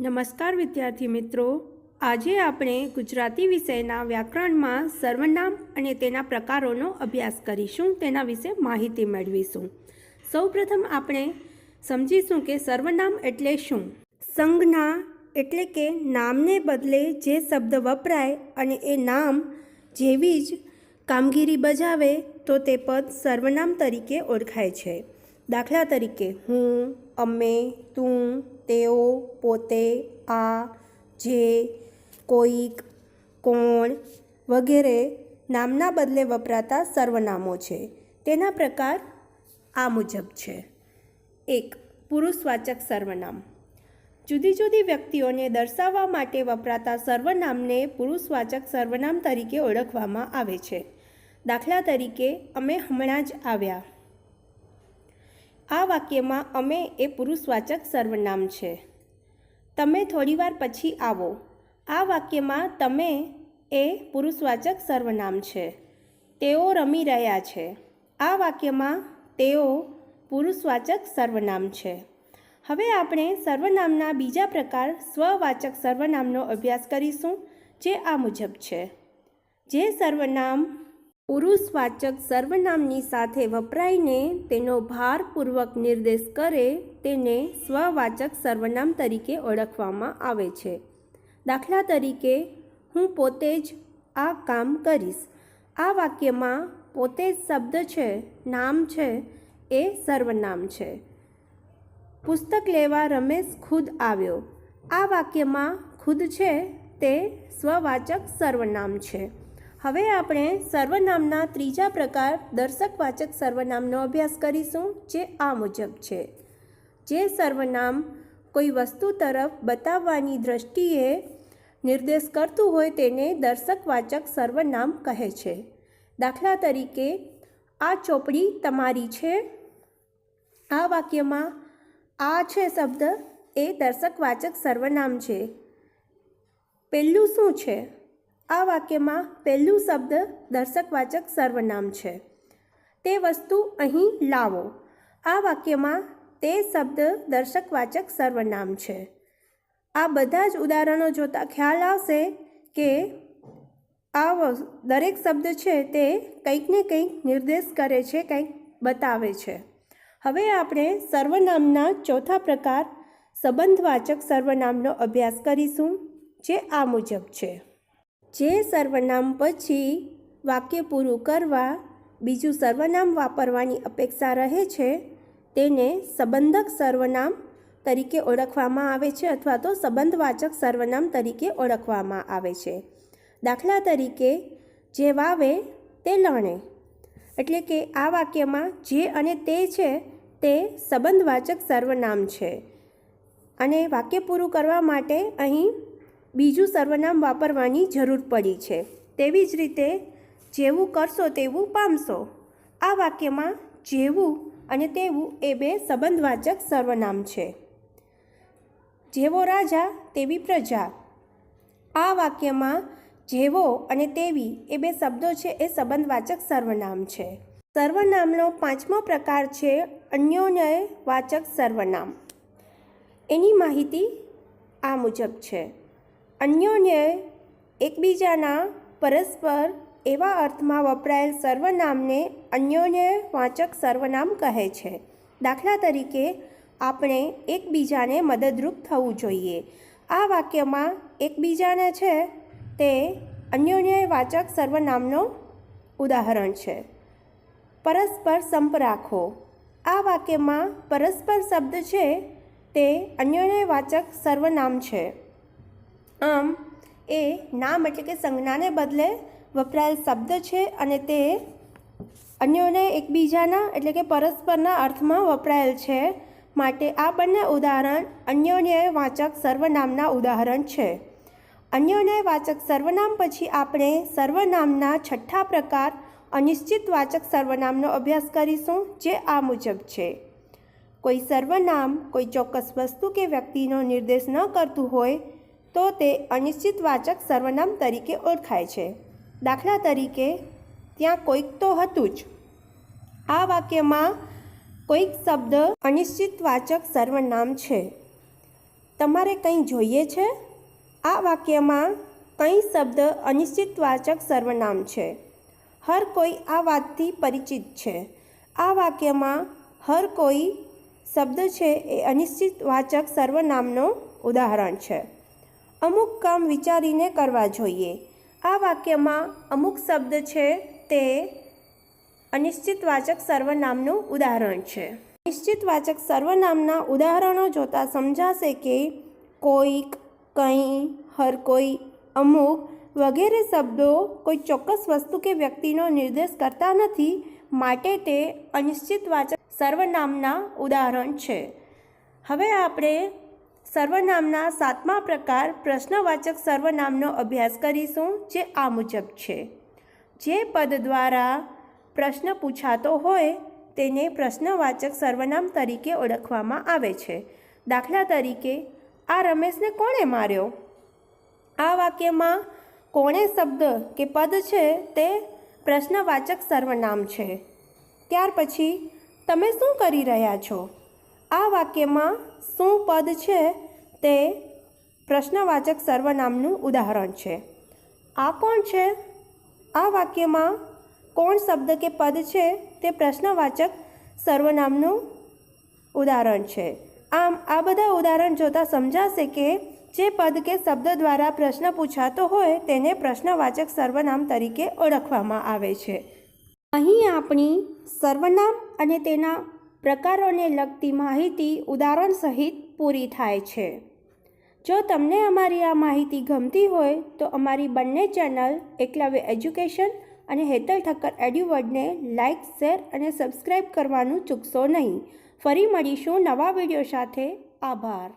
નમસ્કાર વિદ્યાર્થી મિત્રો. આજે આપણે ગુજરાતી વિષયના વ્યાકરણમાં સર્વનામ અને તેના પ્રકારોનો અભ્યાસ કરીશું. તેના વિશે માહિતી મેળવીશું. સૌપ્રથમ આપણે સમજીશું કે સર્વનામ એટલે શું? સંજ્ઞા એટલે કે નામને બદલે જે શબ્દ વપરાય અને એ નામ જેવી જ કામગીરી બજાવે તો તે પદ સર્વનામ તરીકે ઓળખાય છે. દાખલા તરીકે, હું, અમે, તું, તેઓ, પોતે, આ, જે, કોઈક, કોણ વગેરે નામના બદલે વપરાતા સર્વનામો છે. તેના પ્રકાર આ મુજબ છે. એક, પુરુષવાચક સર્વનામ. જુદી જુદી વ્યક્તિઓને દર્શાવવા માટે વપરાતા સર્વનામને પુરુષવાચક સર્વનામ તરીકે ઓળખવામાં આવે છે. દાખલા તરીકે, અમે હમણાં જ આવ્યા. આ વાક્યમાં અમે એ પુરુષવાચક સર્વનામ છે. તમે થોડીવાર પછી આવો. આ વાક્યમાં તમે એ પુરુષવાચક સર્વનામ છે. તેઓ રમી રહ્યા છે. આ વાક્યમાં તેઓ પુરુષવાચક સર્વનામ છે. હવે આપણે સર્વનામના બીજા પ્રકાર સ્વવાચક સર્વનામનો અભ્યાસ કરીશું, જે આ મુજબ છે. જે સર્વનામ પુરુષવાચક સર્વનામની સાથે વપરાઈને તેનો ભારપૂર્વક નિર્દેશ કરે તેને સ્વવાચક સર્વનામ તરીકે ઓળખવામાં આવે છે. દાખલા તરીકે, હું પોતે જ આ કામ કરીશ. આ વાક્યમાં પોતે જ શબ્દ છે, નામ છે, એ સર્વનામ છે. પુસ્તક લેવા રમેશ ખુદ આવ્યો. આ વાક્યમાં ખુદ છે તે સ્વવાચક સર્વનામ છે. હવે આપણે સર્વનામના ત્રીજા પ્રકાર દર્શકવાચક સર્વનામનો અભ્યાસ કરીશું, જે આ મુજબ છે. જે સર્વનામ કોઈ વસ્તુ તરફ બતાવવાની દ્રષ્ટિએ નિર્દેશ કરતું હોય તેને દર્શકવાચક સર્વનામ કહે છે. દાખલા તરીકે, આ ચોપડી તમારી છે. આ વાક્યમાં, આ છે શબ્દ, એ દર્શકવાચક સર્વનામ છે. પહેલું શું છે? આ વાક્યમાં પહેલું શબ્દ દર્શકવાચક સર્વનામ છે. તે વસ્તુ અહીં લાવો. આ વાક્યમાં તે શબ્દ દર્શકવાચક સર્વનામ છે. આ બધા જ ઉદાહરણો જોતાં ખ્યાલ આવશે કે આ દરેક શબ્દ છે તે કંઈક ને કંઈક નિર્દેશ કરે છે, કંઈક બતાવે છે. હવે આપણે સર્વનામના ચોથા પ્રકાર સંબંધવાચક સર્વનામનો અભ્યાસ કરીશું, જે આ મુજબ છે. જે સર્વનામ પછી વાક્ય પૂરું કરવા બીજું સર્વનામ વાપરવાની અપેક્ષા રહે છે, તેને સંબંધક સર્વનામ તરીકે ઓળખવામાં આવે છે અથવા તો સંબંધવાચક સર્વનામ તરીકે ઓળખવામાં આવે છે. દાખલા તરીકે, જે વાવે તે લણે. એટલે કે આ વાક્યમાં જે અને તે છે તે સંબંધવાચક સર્વનામ છે. અને વાક્ય પૂરું કરવા માટે અહીં બીજું સર્વનામ વાપરવાની જરૂર પડી છે. તેવી જ રીતે, જેવું કરશો તેવું પામશો. આ વાક્યમાં જેવું અને તેવું એ બે સંબંધવાચક સર્વનામ છે. જેવો રાજા, તેવી પ્રજા. આ વાક્યમાં જેવો અને તેવી એ બે શબ્દો છે એ સંબંધવાચક સર્વનામ છે. સર્વનામનો પાંચમો પ્રકાર છે અન્યોન્ય વાચક સર્વનામ. એની માહિતી આ મુજબ છે. અન્યોન્ય એકબીજાના પરસ્પર એવા અર્થમાં વપરાયેલ સર્વનામને અન્યોન્ય વાચક સર્વનામ કહે છે. દાખલા તરીકે, આપણે એકબીજાને મદદરૂપ થવું જોઈએ. આ વાક્યમાં એકબીજાને છે તે અન્યોન્ય વાચક સર્વનામનો ઉદાહરણ છે. પરસ્પર સંપ રાખો. આ વાક્યમાં પરસ્પર શબ્દ છે તે અન્યોન્ય વાચક સર્વનામ છે. આમ એ નામ એટલે કે સંજ્ઞાને બદલે વપરાયેલ શબ્દ છે અને તે અન્યોને એકબીજાના એટલે કે પરસ્પરના અર્થમાં વપરાયેલ છે. માટે આ બંને ઉદાહરણ અન્યોન્ય વાચક સર્વનામના ઉદાહરણ છે. અન્યોન્ય વાચક સર્વનામ પછી આપણે સર્વનામના છઠ્ઠા પ્રકાર અનિશ્ચિત વાચક સર્વનામનો અભ્યાસ કરીશું, જે આ મુજબ છે. કોઈ સર્વનામ કોઈ ચોક્કસ વસ્તુ કે વ્યક્તિનો નિર્દેશ ન કરતું હોય તો તે અનિશ્ચિત વાચક સર્વનામ તરીકે ઓળખાય છે. દાખલા તરીકે, ત્યાં કોઈક તો હતું જ. આ વાક્યમાં કોઈક શબ્દ અનિશ્ચિત વાચક સર્વનામ છે. તમારે કંઈ જોઈએ છે? આ વાક્યમાં કંઈ શબ્દ અનિશ્ચિતવાચક સર્વનામ છે. હર કોઈ આ વાતથી પરિચિત છે. આ વાક્યમાં હર કોઈ શબ્દ છે એ અનિશ્ચિતવાચક સર્વનામનો ઉદાહરણ છે. અમુક કામ વિચારીને કરવા જોઈએ. આ વાક્યમાં અમુક શબ્દ છે તે અનિશ્ચિતવાચક સર્વનામનું ઉદાહરણ છે. નિશ્ચિતવાચક સર્વનામના ઉદાહરણો જોતાં સમજાશે કે કોઈક, કંઈ, હર કોઈ, અમુક વગેરે શબ્દો કોઈ ચોક્કસ વસ્તુ કે વ્યક્તિનો નિર્દેશ કરતા નથી માટે તે અનિશ્ચિતવાચક સર્વનામના ઉદાહરણ છે. હવે આપણે સર્વનામના સાતમા પ્રકાર પ્રશ્નવાચક સર્વનામનો અભ્યાસ કરીશું, જે આ મુજબ છે. જે પદ દ્વારા પ્રશ્ન પૂછાતો હોય, તેને પ્રશ્નવાચક સર્વનામ તરીકે ઓળખવામાં આવે છે. દાખલા તરીકે, આ રમેશને કોણે માર્યો? આ વાક્યમાં કોણે શબ્દ કે પદ છે તે પ્રશ્નવાચક સર્વનામ છે. ત્યાર પછી, તમે શું કરી રહ્યા છો? આ વાક્યમાં શું પદ છે તે પ્રશ્નવાચક સર્વનામનું ઉદાહરણ છે. આ કોણ છે? આ વાક્યમાં કોણ શબ્દ કે પદ છે તે પ્રશ્નવાચક સર્વનામનું ઉદાહરણ છે. આમ, આ બધા ઉદાહરણ જોતાં સમજાશે કે જે પદ કે શબ્દ દ્વારા પ્રશ્ન પૂછાતો હોય તેને પ્રશ્નવાચક સર્વનામ તરીકે ઓળખવામાં આવે છે. અહીં આપણી સર્વનામ અને તેના પ્રકારોને લગતી માહિતી ઉદાહરણ સહિત પૂરી થાય છે. જો તમને અમારી આ માહિતી ગમતી હોય, તો અમારી બંને ચેનલ એકલવ્ય એજ્યુકેશન અને હેતલ ઠક્કર એડ્યુવર્ડને લાઇક, શેર અને સબસ્ક્રાઈબ કરવાનું ચૂકશો નહીં. ફરી મળીશું નવા વીડિયો સાથે. આભાર.